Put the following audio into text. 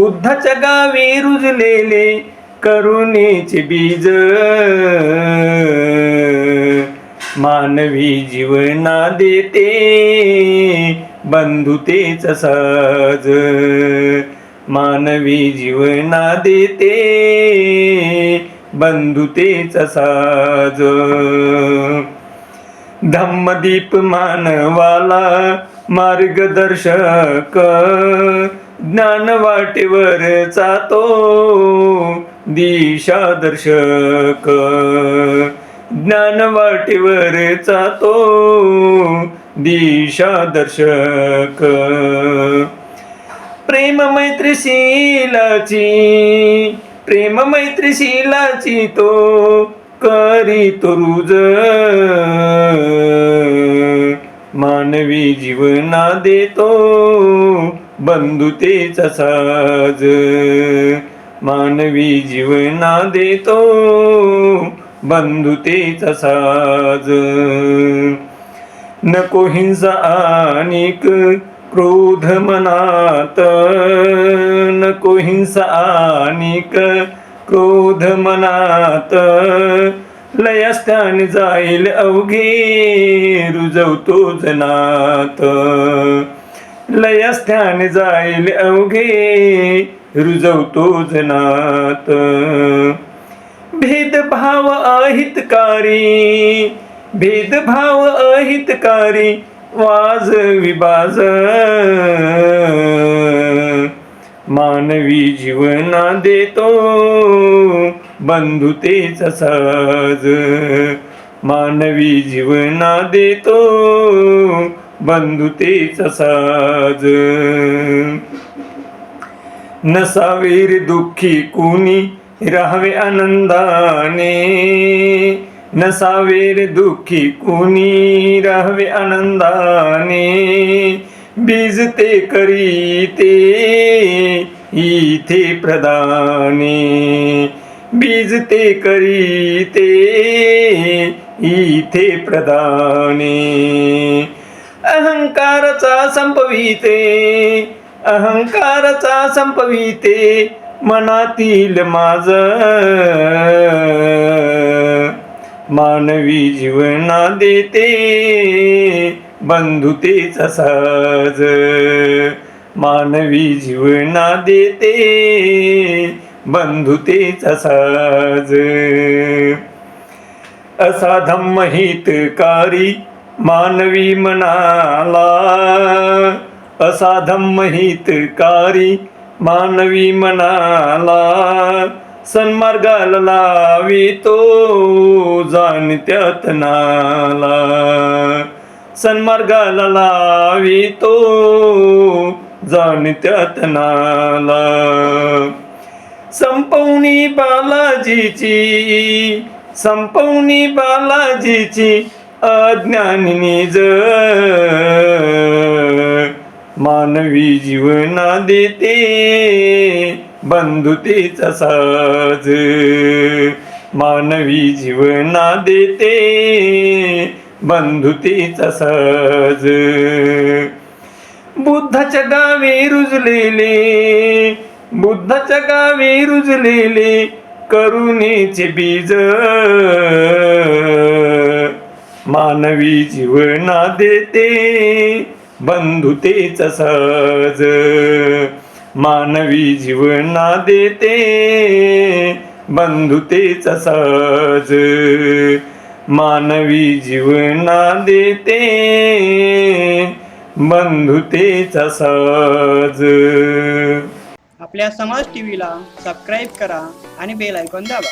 बुद्धाच्या गावी रुजलेले करुणेचे बीज. मानवी जीवना देते बंधुतेच साज मानवी जीवना देते बंधुतेच साज धम्मदीप मानवाला मार्गदर्शक. ज्ञान वाटेवर चातो दिशा दर्शक. ज्ञान वाटेवर चातो दिशा दर्शक. प्रेम मैत्रीशीलाची प्रेम मैत्रीशीलाची तो करी तो रुज. मानवी जीवना देतो. बंधुतेचा साज. मानवी जीवना देतो बंधुतेचा साज. नको हिंसा आणिक क्रोध मनात. नको हिंसा आणिक क्रोध मनात. लयस्थान जाईल अवघे रुजवतो जनात. लयस्थान जाईल अवघे रुजवतो जनात. भेदभाव अहितकारी भेदभाव अहितकारी वाज विबाज मानवी जीवना देतो बंधुतेचा साज. मानवी जीवना देतो बंधुतेचा साज. नसावीर दुःखी कुणी राहावे आनंदाने. नसावेर दुःखी कुणी राहावे आनंदाने. बीज ते करीते इथे प्रदाने. बीज ते करीते इथे प्रदाने. अहंकाराचा संपविते. अहंकाराचा संपविते. मनातील माझ मानवी जीवना देते. बंधुतेचा साज मानवी जीवना देते. बंधुतेचा साज असा धम्महितकारी मानवी मनाला असा धम्म हितकारी मानवी मनाला सन्मार्गाला लावितो जाणत्यात नाला सन्मार्गाला लावितो जाणत्यात नाला संपवणी बालाजीची संपवणी बालाजीची अज्ञानी ज मानवी जीवना देते बंधुतेचा साज. मानवी जीवना देते बंधुतेचा साज. बुद्धाच्या गावी रुजलेले बुद्धाच्या गावी रुजलेले करुणेचे बीज. मानवी जीवना देते बंधुतेच सहज. मानवी जीवना देते बंधुतेच सहज. मानवी जीवना देते बंधुतेच सहज. आपल्या समाज टीव्हीला सबस्क्राईब करा आणि बेल ऐकून दाबा.